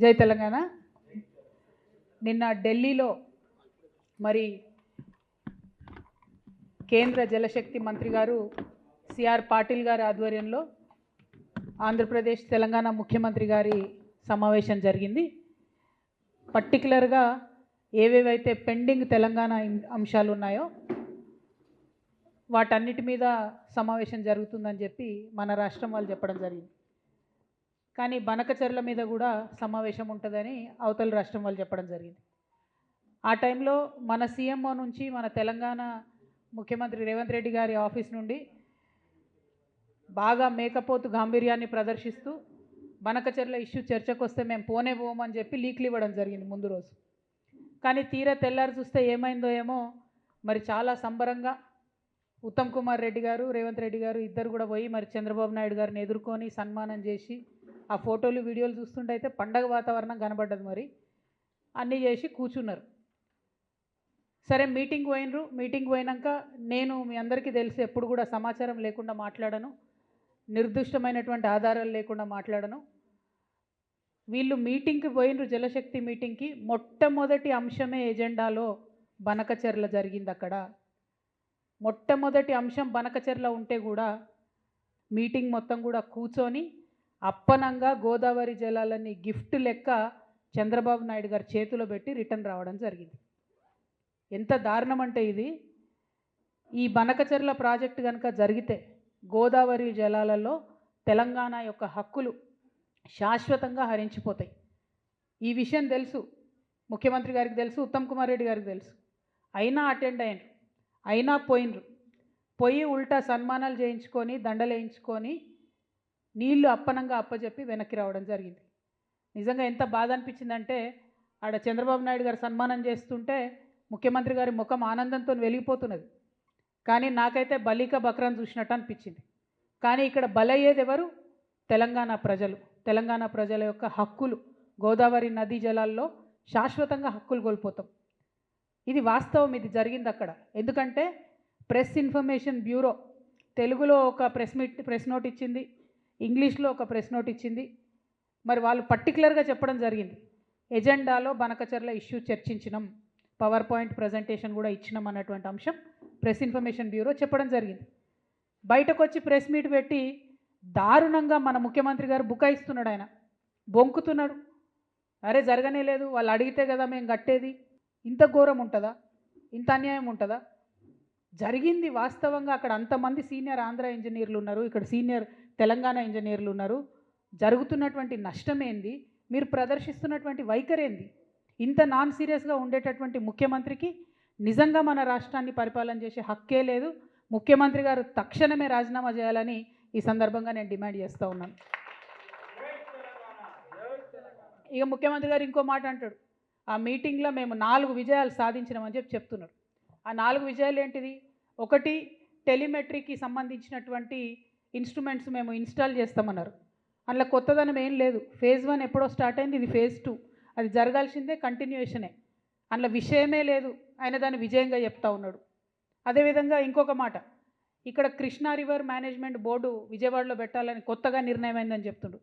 జై తెలంగాణ. నిన్న ఢిల్లీలో మరి కేంద్ర జలశక్తి మంత్రి గారు సిఆర్ పాటిల్ గారి ఆధ్వర్యంలో ఆంధ్రప్రదేశ్ తెలంగాణ ముఖ్యమంత్రి గారి సమావేశం జరిగింది. పర్టికులర్గా ఏవేవైతే పెండింగ్ తెలంగాణ అంశాలు ఉన్నాయో వాటన్నిటి మీద సమావేశం జరుగుతుందని చెప్పి మన రాష్ట్రం వాళ్ళు చెప్పడం జరిగింది. కానీ బనకచెర్ల మీద కూడా సమావేశం ఉంటుందని అవతల రాష్ట్రం వాళ్ళు చెప్పడం జరిగింది. ఆ టైంలో మన సీఎంఓ నుంచి మన తెలంగాణ ముఖ్యమంత్రి రేవంత్ రెడ్డి గారి ఆఫీస్ నుండి బాగా మేకపోతు గాంభీర్యాన్ని ప్రదర్శిస్తూ బనకచెర్ల ఇష్యూ చర్చకు వస్తే మేము పోనే పోమని చెప్పి లీక్లు ఇవ్వడం జరిగింది ముందు రోజు. కానీ తీరా తెల్లారి చూస్తే ఏమైందో ఏమో మరి చాలా సంబరంగా ఉత్తమ్ కుమార్ రెడ్డి గారు రేవంత్ రెడ్డి గారు ఇద్దరు కూడా పోయి మరి చంద్రబాబు నాయుడు గారిని ఎదుర్కొని సన్మానం చేసి ఆ ఫోటోలు వీడియోలు చూస్తుంటే అయితే పండగ వాతావరణం కనబడ్డది మరి. అన్నీ చేసి కూర్చున్నారు. సరే మీటింగ్ పోయినరు. మీటింగ్ పోయినాక నేను మీ అందరికీ తెలిసి ఎప్పుడు కూడా సమాచారం లేకుండా మాట్లాడను. నిర్దిష్టమైనటువంటి ఆధారాలు లేకుండా మాట్లాడను. వీళ్ళు మీటింగ్కి పోయినరు జలశక్తి మీటింగ్కి. మొట్టమొదటి అంశమే ఎజెండాలో బనకచెర్ల జరిగింది అక్కడ. మొట్టమొదటి అంశం బనకచెర్ల ఉంటే కూడా మీటింగ్ మొత్తం కూడా కూర్చొని అప్పనంగా గోదావరి జలాలన్నీ గిఫ్ట్ లెక్క చంద్రబాబు నాయుడు గారి చేతిలో పెట్టి రిటర్న్ రావడం జరిగింది. ఎంత దారుణం అంటే ఇది. ఈ బనకచెర్ల ప్రాజెక్టు కనుక జరిగితే గోదావరి జలాలలో తెలంగాణ యొక్క హక్కులు శాశ్వతంగా హరించిపోతాయి. ఈ విషయం తెలుసు. ముఖ్యమంత్రి గారికి తెలుసు ఉత్తమ్ కుమార్ రెడ్డి గారికి తెలుసు. అయినా అటెండ్ అయినరు. అయినా పోయినరు. పోయి ఉల్టా సన్మానాలు చేయించుకొని దండలు వేయించుకొని నీళ్ళు అప్పనంగా అప్పచెప్పి వెనక్కి రావడం జరిగింది. నిజంగా ఎంత బాధ అనిపించిందంటే ఆడ చంద్రబాబు నాయుడు గారు సన్మానం చేస్తుంటే ముఖ్యమంత్రి గారి ముఖం ఆనందంతో వెలిగిపోతున్నది. కానీ నాకైతే బలిక బక్రాన్ చూసినట్టు అనిపించింది. కానీ ఇక్కడ బలయ్యేది ఎవరు? తెలంగాణ ప్రజలు. తెలంగాణ ప్రజల యొక్క హక్కులు. గోదావరి నదీ జలాల్లో శాశ్వతంగా హక్కులు కోల్పోతాం. ఇది వాస్తవం ఇది జరిగింది అక్కడ. ఎందుకంటే ప్రెస్ ఇన్ఫర్మేషన్ బ్యూరో తెలుగులో ఒక ప్రెస్ మీట్ ప్రెస్ నోట్ ఇచ్చింది. ఇంగ్లీష్లో ఒక ప్రెస్ నోట్ ఇచ్చింది. మరి వాళ్ళు పర్టికులర్గా చెప్పడం జరిగింది. ఎజెండాలో బనకచర్ల ఇష్యూ చర్చించినాం. పవర్ పాయింట్ ప్రజెంటేషన్ కూడా ఇచ్చినాం అన్నటువంటి అంశం ప్రెస్ ఇన్ఫర్మేషన్ బ్యూరో చెప్పడం జరిగింది. బయటకు వచ్చి ప్రెస్ మీట్ పెట్టి దారుణంగా మన ముఖ్యమంత్రి గారు బుకాయిస్తున్నాడు ఆయన. బొంకుతున్నాడు. అరే జరగనే లేదు వాళ్ళు అడిగితే కదా మేము కట్టేది. ఇంత ఘోరం ఉంటుందా? ఇంత అన్యాయం ఉంటుందా? జరిగింది వాస్తవంగా అక్కడ అంతమంది సీనియర్ ఆంధ్ర ఇంజనీర్లు ఉన్నారు. ఇక్కడ సీనియర్ తెలంగాణ ఇంజనీర్లు ఉన్నారు. జరుగుతున్నటువంటి నష్టమేంది? మీరు ప్రదర్శిస్తున్నటువంటి వైఖరేంది? ఇంత నాన్ సీరియస్గా ఉండేటటువంటి ముఖ్యమంత్రికి నిజంగా మన రాష్ట్రాన్ని పరిపాలన చేసే హక్కే లేదు. ముఖ్యమంత్రి గారు తక్షణమే రాజీనామా చేయాలని ఈ సందర్భంగా నేను డిమాండ్ చేస్తూ ఉన్నాను. ఇక ముఖ్యమంత్రి గారు ఇంకో మాట అంటాడు. ఆ మీటింగ్లో మేము నాలుగు విజయాలు సాధించినామని చెప్పి చెప్తున్నాడు. ఆ నాలుగు విజయాలు ఏంటిది? ఒకటి టెలిమెట్రీకి సంబంధించినటువంటి ఇన్స్ట్రుమెంట్స్ మేము ఇన్స్టాల్ చేస్తామన్నారు. అందులో కొత్తదనం ఏం లేదు. ఫేజ్ వన్ ఎప్పుడో స్టార్ట్ అయింది ఇది ఫేజ్ టూ. అది జరగాల్సిందే కంటిన్యూయేషనే. అందులో విషయమే లేదు. ఆయన దాన్ని విజయంగా చెప్తా ఉన్నాడు. అదేవిధంగా ఇంకొక మాట. ఇక్కడ కృష్ణా రివర్ మేనేజ్మెంట్ బోర్డు విజయవాడలో పెట్టాలని కొత్తగా నిర్ణయం అయిందని చెప్తుండు.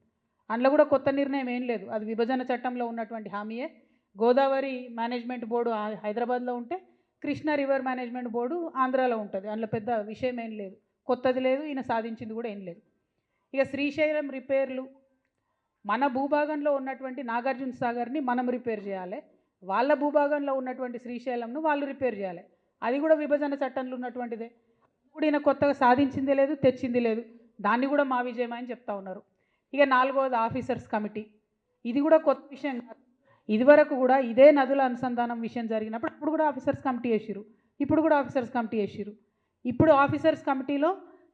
అందులో కూడా కొత్త నిర్ణయం ఏం లేదు. అది విభజన చట్టంలో ఉన్నటువంటి హామీయే. గోదావరి మేనేజ్మెంట్ బోర్డు ఆ- హైదరాబాద్లో ఉంటే కృష్ణా రివర్ మేనేజ్మెంట్ బోర్డు ఆంధ్రాలో ఉంటుంది. అందులో పెద్ద విషయం ఏం లేదు. కొత్తది లేదు ఈయన సాధించింది కూడా ఏం లేదు. ఇక శ్రీశైలం రిపేర్లు మన భూభాగంలో ఉన్నటువంటి నాగార్జున సాగర్ని మనం రిపేర్ చేయాలి వాళ్ళ భూభాగంలో ఉన్నటువంటి శ్రీశైలంను వాళ్ళు రిపేర్ చేయాలి. అది కూడా విభజన చట్టంలో ఉన్నటువంటిదే. ఇప్పుడు ఈయన కొత్తగా సాధించింది లేదు తెచ్చింది లేదు. దాన్ని కూడా మా విజయం అని చెప్తా ఉన్నారు. ఇక నాలుగవది ఆఫీసర్స్ కమిటీ. ఇది కూడా కొత్త విషయం కాదు. ఇదివరకు కూడా ఇదే నదుల అనుసంధానం విషయం జరిగినప్పుడు అప్పుడు కూడా ఆఫీసర్స్ కమిటీ వేసిరు ఇప్పుడు కూడా ఆఫీసర్స్ కమిటీ వేసిరు ఇప్పుడు ఆఫీసర్స్ కమిటీలో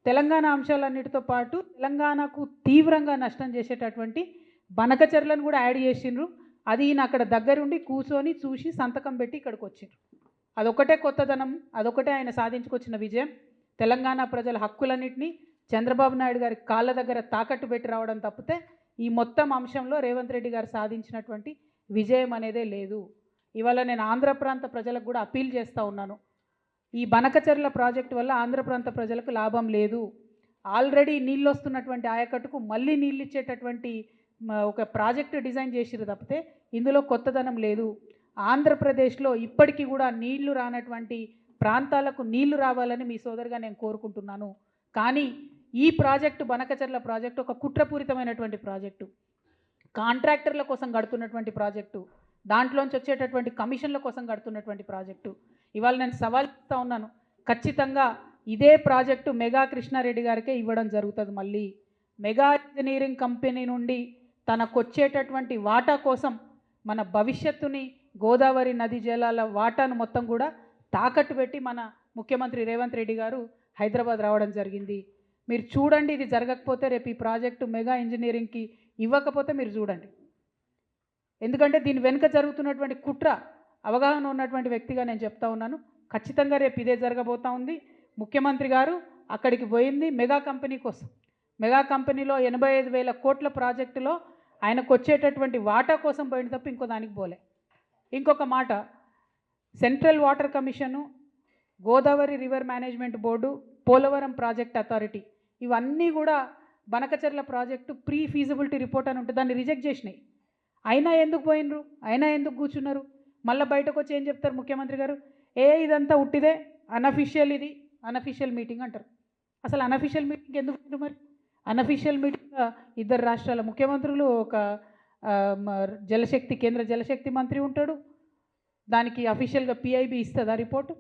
తెలంగాణ అంశాలన్నిటితో పాటు తెలంగాణకు తీవ్రంగా నష్టం చేసేటటువంటి బనకచర్లను కూడా యాడ్ చేసిండ్రు. అది ఈయన అక్కడ దగ్గరుండి కూర్చొని చూసి సంతకం పెట్టి ఇక్కడికి వచ్చిండ్రు. అదొకటే కొత్తదనం అదొకటే ఆయన సాధించుకొచ్చిన విజయం. తెలంగాణ ప్రజల హక్కులన్నింటినీ చంద్రబాబు నాయుడు గారి కాళ్ళ దగ్గర తాకట్టు పెట్టి రావడం తప్పితే ఈ మొత్తం అంశంలో రేవంత్ రెడ్డి గారు సాధించినటువంటి విజయం అనేదే లేదు. ఇవాళ నేను ఆంధ్ర ప్రాంత ప్రజలకు కూడా అప్పీల్ చేస్తూ ఉన్నాను. ఈ బనకచర్ల ప్రాజెక్టు వల్ల ఆంధ్ర ప్రాంత ప్రజలకు లాభం లేదు. ఆల్రెడీ నీళ్ళు వస్తున్నటువంటి ఆయకట్టుకు మళ్ళీ నీళ్ళు ఇచ్చేటటువంటి ఒక ప్రాజెక్టు డిజైన్ చేసిరు తప్పితే ఇందులో కొత్తదనం లేదు. ఆంధ్రప్రదేశ్లో ఇప్పటికీ కూడా నీళ్ళు రానటువంటి ప్రాంతాలకు నీళ్ళు రావాలని మీ సోదరుగా నేను కోరుకుంటున్నాను. కానీ ఈ ప్రాజెక్టు బనకచర్ల ప్రాజెక్టు ఒక కుట్రపూరితమైనటువంటి ప్రాజెక్టు. కాంట్రాక్టర్ల కోసం కడుతున్నటువంటి ప్రాజెక్టు. దాంట్లోంచి వచ్చేటటువంటి కమిషన్ల కోసం కడుతున్నటువంటి ప్రాజెక్టు. ఇవాళ నేను సవాల్ చేస్తూ ఉన్నాను. ఖచ్చితంగా ఇదే ప్రాజెక్టు మెగా కృష్ణారెడ్డి గారికే ఇవ్వడం జరుగుతుంది మళ్ళీ. మెగా ఇంజనీరింగ్ కంపెనీ నుండి తనకు వచ్చేటటువంటి వాటా కోసం మన భవిష్యత్తుని గోదావరి నది జలాల వాటాను మొత్తం కూడా తాకట్టు పెట్టి మన ముఖ్యమంత్రి రేవంత్ రెడ్డి గారు హైదరాబాద్ రావడం జరిగింది. మీరు చూడండి ఇది జరగకపోతే రేపు ఈ ప్రాజెక్టు మెగా ఇంజనీరింగ్కి ఇవ్వకపోతే మీరు చూడండి. ఎందుకంటే దీని వెనుక జరుగుతున్నటువంటి కుట్ర అవగాహన ఉన్నటువంటి వ్యక్తిగా నేను చెప్తా ఉన్నాను. ఖచ్చితంగా రేపు ఇదే జరగబోతా ఉంది. ముఖ్యమంత్రి గారు అక్కడికి పోయింది మెగా కంపెనీ కోసం. మెగా కంపెనీలో ఎనభై ఐదు వేల కోట్ల ప్రాజెక్టులో ఆయనకు వచ్చేటటువంటి వాటా కోసం పోయిన తప్ప ఇంకో దానికి పోలే. ఇంకొక మాట central water commission Godavari river management board Polavaram project authority ఇవన్నీ కూడా Banakacherla project pre feasibility report అని ఉంటుంది దాన్ని రిజెక్ట్ చేసినాయి. అయినా ఎందుకు పోయినరు? అయినా ఎందుకు కూర్చున్నారు? మళ్ళీ బయటకు వచ్చి ఏం చెప్తారు ముఖ్యమంత్రి గారు? ఏ ఇదంతా ఉట్టిదే? అనఫిషియల్ ఇది. అనఫిషియల్ మీటింగ్ అంటారు. అసలు అనఫిషియల్ మీటింగ్ ఎందుకు మరి? అనఫిషియల్ మీటింగ్ ఇద్దరు రాష్ట్రాల ముఖ్యమంత్రులు ఒక మ- జలశక్తి కేంద్ర జలశక్తి మంత్రి ఉంటాడు. దానికి అఫీషియల్గా పిఐబి ఇస్తుందా రిపోర్టు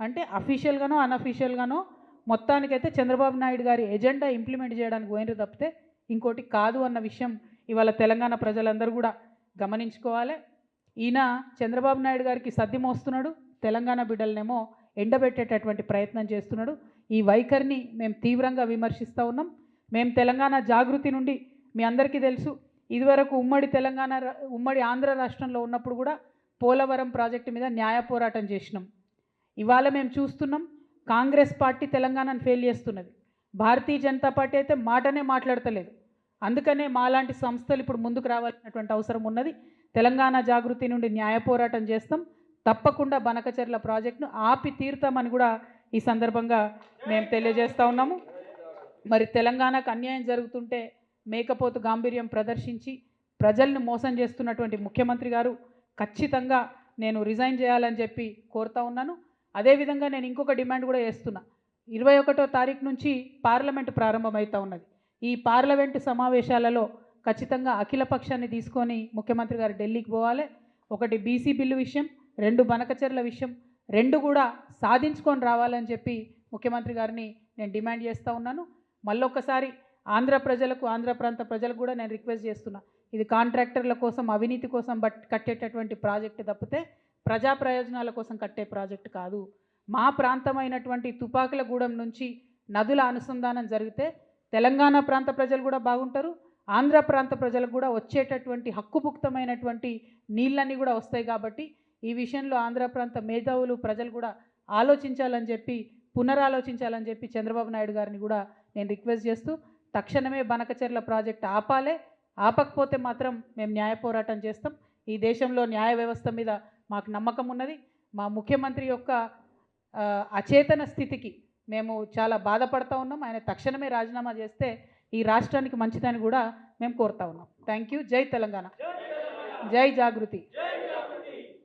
అంటే అఫీషియల్గానో అనఫీషియల్గానో మొత్తానికైతే చంద్రబాబు నాయుడు గారి ఎజెండా ఇంప్లిమెంట్ చేయడానికి పోయినరు తప్పితే ఇంకోటి కాదు అన్న విషయం ఇవాళ తెలంగాణ ప్రజలందరూ కూడా గమనించుకోవాలి. ఈయన చంద్రబాబు నాయుడు గారికి సద్ది మోస్తున్నాడు తెలంగాణ బిడ్డలనేమో ఎండబెట్టేటటువంటి ప్రయత్నం చేస్తున్నాడు. ఈ వైఖరిని మేము తీవ్రంగా విమర్శిస్తూ ఉన్నాం. మేము తెలంగాణ జాగృతి నుండి మీ అందరికీ తెలుసు ఇదివరకు ఉమ్మడి తెలంగాణ ఉమ్మడి ఆంధ్ర రాష్ట్రంలో ఉన్నప్పుడు కూడా పోలవరం ప్రాజెక్టు మీద న్యాయ పోరాటం చేసినాం. ఇవాళ మేము చూస్తున్నాం కాంగ్రెస్ పార్టీ తెలంగాణను ఫెయిల్ చేస్తున్నది. భారతీయ జనతా పార్టీ అయితే మాటనే మాట్లాడతలేదు. అందుకనే మాలాంటి సంస్థలు ఇప్పుడు ముందుకు రావాల్సినటువంటి అవసరం ఉన్నది. తెలంగాణ జాగృతి నుండి న్యాయ పోరాటం చేస్తాం. తప్పకుండా బనకచెర్ల ప్రాజెక్టును ఆపి తీరుతామని కూడా ఈ సందర్భంగా మేము తెలియజేస్తా ఉన్నాము. మరి తెలంగాణకు అన్యాయం జరుగుతుంటే మేకపోతు గాంభీర్యం ప్రదర్శించి ప్రజల్ని మోసం చేస్తున్నటువంటి ముఖ్యమంత్రి గారు ఖచ్చితంగా నేను రిజైన్ చేయాలని చెప్పి కోరుతా ఉన్నాను. అదేవిధంగా నేను ఇంకొక డిమాండ్ కూడా చేస్తున్నా. ఇరవై ఒకటో తారీఖు నుంచి పార్లమెంటు ప్రారంభమవుతా ఉన్నది. ఈ పార్లమెంటు సమావేశాలలో ఖచ్చితంగా అఖిల పక్షాన్ని తీసుకొని ముఖ్యమంత్రి గారు ఢిల్లీకి పోవాలి. ఒకటి బీసీ బిల్లు విషయం రెండు బనకచర్ల విషయం రెండు కూడా సాధించుకొని రావాలని చెప్పి ముఖ్యమంత్రి గారిని నేను డిమాండ్ చేస్తూ ఉన్నాను. మళ్ళొక్కసారి ఆంధ్ర ప్రజలకు ఆంధ్ర ప్రాంత ప్రజలకు కూడా నేను రిక్వెస్ట్ చేస్తున్నా. ఇది కాంట్రాక్టర్ల కోసం అవినీతి కోసం బట్ కట్టేటటువంటి ప్రాజెక్టు తప్పితే ప్రజా ప్రయోజనాల కోసం కట్టే ప్రాజెక్టు కాదు. మా ప్రాంతమైనటువంటి తుపాకులగూడెం నుంచి నదుల అనుసంధానం జరిగితే తెలంగాణ ప్రాంత ప్రజలు కూడా బాగుంటారు. ఆంధ్ర ప్రాంత ప్రజలకు కూడా వచ్చేటటువంటి హక్కుపుక్తమైనటువంటి నీళ్ళన్నీ కూడా వస్తాయి కాబట్టి ఈ విషయంలో ఆంధ్ర ప్రాంత మేధావులు ప్రజలు కూడా ఆలోచించాలని చెప్పి పునరాలోచించాలని చెప్పి చంద్రబాబు నాయుడు గారిని కూడా నేను రిక్వెస్ట్ చేస్తూ తక్షణమే బనకచెర్ల ప్రాజెక్ట్ ఆపాలే. ఆపకపోతే మాత్రం మేము న్యాయ పోరాటం చేస్తాం. ఈ దేశంలో న్యాయ వ్యవస్థ మీద మాకు నమ్మకం ఉన్నది. మా ముఖ్యమంత్రి యొక్క అచేతన స్థితికి మేము చాలా బాధపడతా ఉన్నాం. ఆయన తక్షణమే రాజీనామా చేస్తే ఈ రాష్ట్రానికి మంచిదని కూడా మేము కోరుతా ఉన్నాం. థ్యాంక్ యూ జై తెలంగాణ. జై జాగృతి.